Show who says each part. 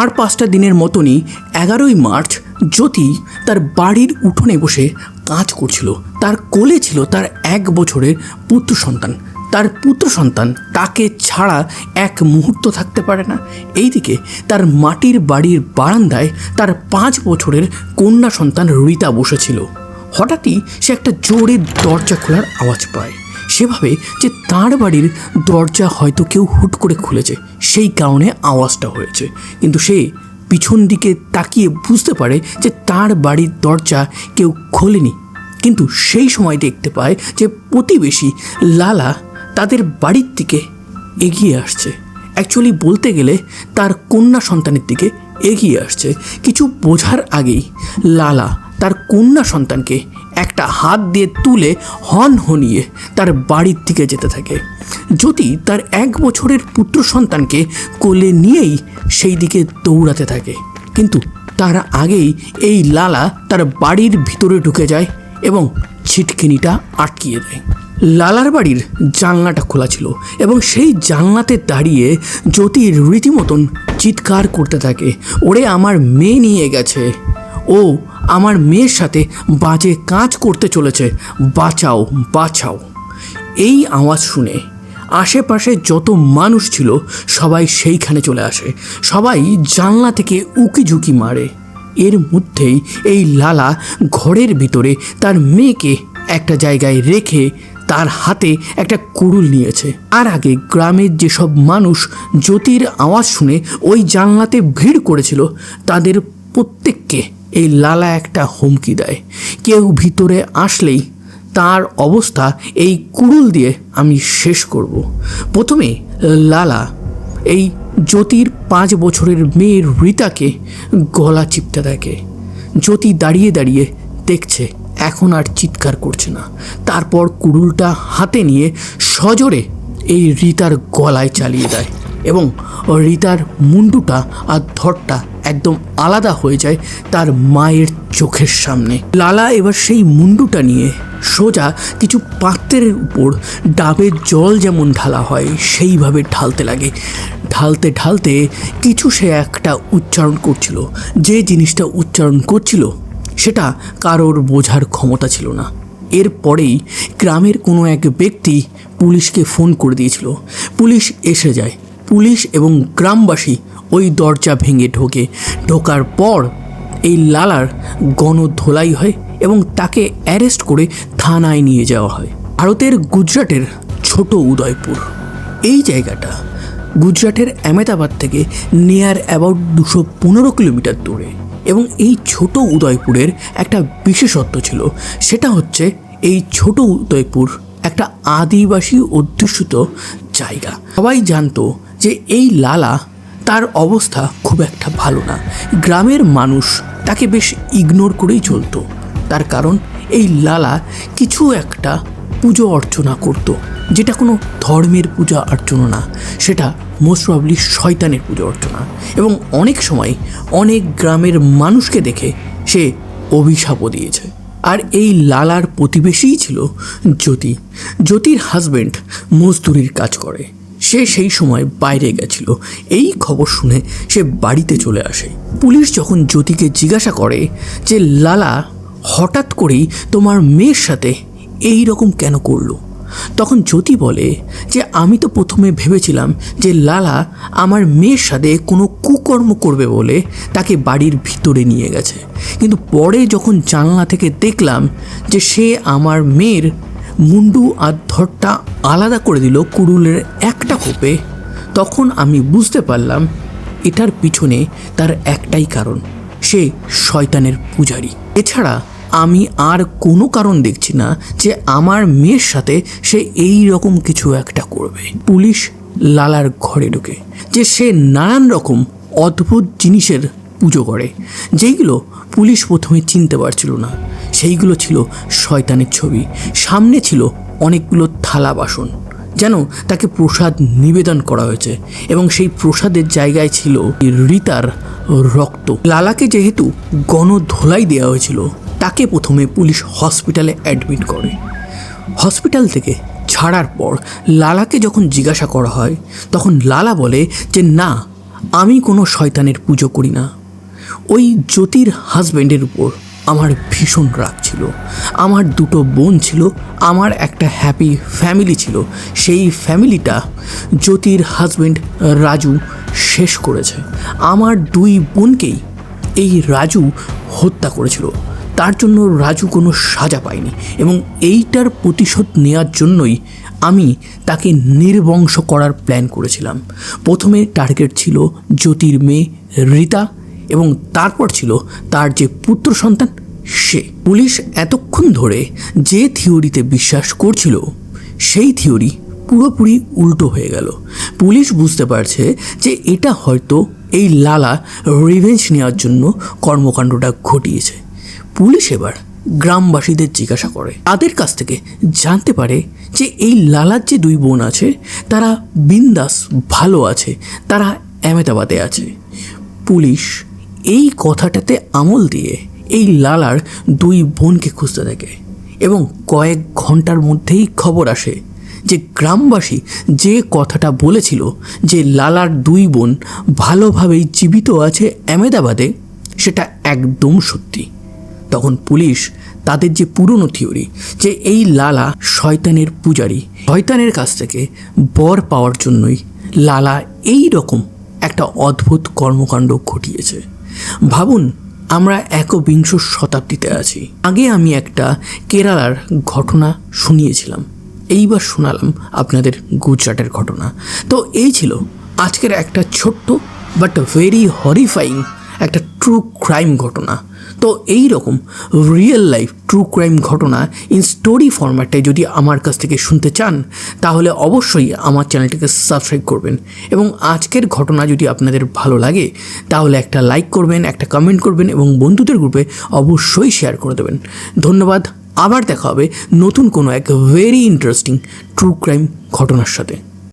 Speaker 1: আর পাঁচটা দিনের মতনই এগারোই মার্চ জ্যোতি তার বাড়ির উঠোনে বসে কাজ করছিল। তার কোলে ছিল তার এক বছরের পুত্র সন্তান। তার পুত্র সন্তান তাকে ছাড়া এক মুহূর্ত থাকতে পারে না। এইদিকে তার মাটির বাড়ির বারান্দায় তার পাঁচ বছরের কন্যা সন্তান রীতা বসেছিল। হঠাৎই সে একটা জোরে দরজা খোলার আওয়াজ পায়। সেভাবে যে তার বাড়ির দরজা হয়তো কেউ হুট করে খুলেছে। সেই কারণে আওয়াজটা হয়েছে। কিন্তু সে পিছন দিকে তাকিয়ে বুঝতে পারে যে তার বাড়ির দরজা কেউ খোলেনি। কিন্তু সেই সময় দেখতে পায় যে প্রতিবেশী লালা তাদের বাড়ির দিকে এগিয়ে আসছে। অ্যাকচুয়ালি বলতে গেলে তার কন্যা সন্তানের দিকে এগিয়ে আসছে। কিছু বোঝার আগেই লালা তার কন্যা সন্তানকে একটা হাত দিয়ে তুলে হন হনিয়ে তার বাড়ির দিকে যেতে থাকে। যদি তার এক বছরের পুত্র সন্তানকে কোলে নিয়েই সেই দিকে দৌড়াতে থাকে। কিন্তু তার আগেই এই লালা তার বাড়ির ভিতরে ঢুকে যায় এবং ছিটকিনিটা আটকিয়ে দেয়। লালার বাড়ির জানলাটা খোলা ছিল এবং সেই জানলাতে দাঁড়িয়ে জ্যোতির রীতিমতন চিৎকার করতে থাকে, ওরে আমার মেয়ে নিয়ে গেছে। ও আমার মেয়ের সাথে বাজে কাজ করতে চলেছে। বাঁচাও বাঁচাও। এই আওয়াজ শুনে আশেপাশে যত মানুষ ছিল, সবাই সেইখানে চলে আসে। সবাই জানলা থেকে উকি ঝুঁকি মারে। এর মধ্যেই এই লালা ঘরের ভিতরে তার মেয়েকে একটা জায়গায় রেখে তার হাতে একটা কুড়ুল নিয়েছে। আর আগে গ্রামের যেসব মানুষ জ্যোতির আওয়াজ শুনে ওই জানলাতে ভিড় করেছিল, তাদের প্রত্যেককে এই লালা একটা হুমকি দেয়। কেউ ভিতরে আসলেই তার অবস্থা এই কুড়ুল দিয়ে আমি শেষ করব। প্রথমে লালা এই জ্যোতির পাঁচ বছরের মেয়ের রীতাকে গলা চিপতে থাকে জ্যোতি দাঁড়িয়ে দাঁড়িয়ে দেখছে, এখন আর চিৎকার করছে না। তারপর কুড়ুলটা হাতে নিয়ে সজোরে এই রীতার গলায় চালিয়ে দেয়। এবং রিতার মুন্ডুটা আর ধরটা একদম আলাদা হয়ে যায় তার মায়ের চোখের সামনে। লালা এবার সেই মুন্ডুটা নিয়ে সোজা কিছু পাত্রের উপর ডাবের জল যেমন ঢালা হয়, সেইভাবে ঢালতে লাগে। ঢালতে ঢালতে কিছু সে একটা উচ্চারণ করছিল। যে জিনিসটা উচ্চারণ করছিল, সেটা কারোর বোঝার ক্ষমতা ছিল না। এরপরেই গ্রামের কোনো এক ব্যক্তি পুলিশকে ফোন করে দিয়েছিল। পুলিশ এসে যায়। পুলিশ এবং গ্রামবাসী ওই দরজা ভেঙে ঢোকে। ঢোকার পর এই লালার গণধোলাই হয় এবং তাকে অ্যারেস্ট করে থানায় নিয়ে যাওয়া হয়। ভারতের গুজরাটের ছোট উদয়পুর। এই জায়গাটা গুজরাটের আহমেদাবাদ থেকে নিয়ার অ্যাবাউট দুশো পনেরো কিলোমিটার দূরে এবং এই ছোট উদয়পুরের একটা বিশেষত্ব ছিল, সেটা হচ্ছে এই ছোট উদয়পুর একটা আদিবাসী অধ্যুষিত জায়গা। সবাই জানতো যে এই লালা তার অবস্থা খুব একটা ভালো না। গ্রামের মানুষ তাকে বেশ ইগনোর করেই চলতো। তার কারণ এই লালা কিছু একটা পুজো অর্চনা করত, যেটা কোনো ধর্মের পূজা অর্চনা না, সেটা মোস্ট প্রবলি শয়তানের পুজো অর্চনা। এবং অনেক সময় অনেক গ্রামের মানুষকে দেখে সে অভিশাপও দিয়েছে। আর এই লালার প্রতিবেশীই ছিল জ্যোতি। জ্যোতির হাজব্যান্ড মজদুরির কাজ করে। সে সেই সময় বাইরে গেছিল। এই খবর শুনে সে বাড়িতে চলে আসে। পুলিশ যখন জ্যোতিকে জিজ্ঞাসা করে যে, লালা, হঠাৎ করেই তোমার মেয়ের সাথে এই রকম কেন করল? তখন জ্যোতি বলে যে, আমি তো প্রথমে ভেবেছিলাম যে, লালা আমার মেয়ের সাথে কোনো কুকর্ম করবে বলে তাকে বাড়ির ভিতরে নিয়ে গেছে। কিন্তু পরে যখন জানলা থেকে দেখলাম যে, সে আমার মেয়ের মুন্ডু আর ধরটা আলাদা করে দিল কুড়ুলের একটা কোপে তখন আমি বুঝতে পারলাম এটার পিছনে তার একটাই কারণ, সে শয়তানের পূজারি। এছাড়া আমি আর কোনো কারণ দেখছি না যে আমার মেয়ের সাথে সে এই রকম কিছু একটা করবে। পুলিশ লালার ঘরে ঢুকে, যে সে নানান রকম অদ্ভুত জিনিসের পুজো করে, যেইগুলো পুলিশ প্রথমে চিনতে পারছিল না। সেইগুলো ছিল শয়তানের ছবি। সামনে ছিল অনেকগুলো থালা বাসন। যেন তাকে প্রসাদ নিবেদন করা হয়েছে এবং সেই প্রসাদের জায়গায় ছিল রিতার রক্ত। লালাকে যেহেতু গণধোলাই দেওয়া হয়েছিল, তাকে প্রথমে পুলিশ হসপিটালে অ্যাডমিট করে। হসপিটাল থেকে ছাড়ার পর লালাকে যখন জিজ্ঞাসা করা হয়, তখন লালা বলে যে, না, আমি কোনো শয়তানের পুজো করি না। ওই জ্যোতির হাজব্যান্ডের উপর আমার ভীষণ রাগ ছিল। আমার দুটো বোন ছিল, আমার একটা হ্যাপি ফ্যামিলি ছিল। সেই ফ্যামিলিটা জ্যোতির হাজব্যান্ড রাজু শেষ করেছে। আমার দুই বোনকেই এই রাজু হত্যা করেছিল। তার জন্য রাজু কোনো সাজা পায়নি এবং এইটার প্রতিশোধ নেওয়ার জন্যই আমি তাকে নির্বংশ করার প্ল্যান করেছিলাম। প্রথমে টার্গেট ছিল জ্যোতির মেয়ে রীতা এবং তারপর ছিল তার যে পুত্র সন্তান, সে। পুলিশ এতক্ষণ ধরে যে থিওরিতে বিশ্বাস করছিল, সেই থিওরি পুরোপুরি উল্টো হয়ে গেল। পুলিশ বুঝতে পারছে যে এটা হয়তো এই লালা রিভেঞ্জ নেওয়ার জন্য কর্মকাণ্ডটা ঘটিয়েছে। পুলিশ এবার গ্রামবাসীদের জিজ্ঞাসা করে। তাদের কাছ থেকে জানতে পারে যে এই লালার যে দুই বোন আছে, তারা বিন্দাস ভালো আছে, তারা আহমেদাবাদে আছে। পুলিশ এই কথাটাতে আমল দিয়ে এই লালার দুই বোনকে খুঁজতে থাকে এবং কয়েক ঘণ্টার মধ্যেই খবর আসে যে গ্রামবাসী যে কথাটা বলেছিল যে লালার দুই বোন ভালোভাবেই জীবিত আছে আহমেদাবাদে, সেটা একদম সত্যি। তখন পুলিশ তাদের যে পুরনো থিওরি যে এই লালা শয়তানের পূজারী, শয়তানের কাছ থেকে বর পাওয়ার জন্যই লালা এই রকম একটা অদ্ভুত কর্মকাণ্ড ঘটিয়েছে। ভাবুন, আমরা একবিংশ শতাব্দীতে আছি। আগে আমি একটা কেরালার ঘটনা শুনিয়েছিলাম। এইবার শোনালাম আপনাদের গুজরাটের ঘটনা। তো এই ছিল আজকের একটা ছোট্ট বাট ভেরি হরিফাইং একটা ট্রু ক্রাইম ঘটনা। তো এই রকম রিয়েল লাইফ ট্রু ক্রাইম ঘটনা ইন স্টোরি ফরম্যাটে যদি আমার কাছ থেকে শুনতে চান, তাহলে অবশ্যই আমার চ্যানেলটিকে সাবস্ক্রাইব করবেন। এবং আজকের ঘটনা যদি আপনাদের ভালো লাগে, তাহলে একটা লাইক করবেন, একটা কমেন্ট করবেন এবং বন্ধুদের গ্রুপে অবশ্যই শেয়ার করে দেবেন। ধন্যবাদ, আবার দেখা হবে নতুন কোনো এক ভেরি ইন্টারেস্টিং ট্রু ক্রাইম ঘটনার সাথে।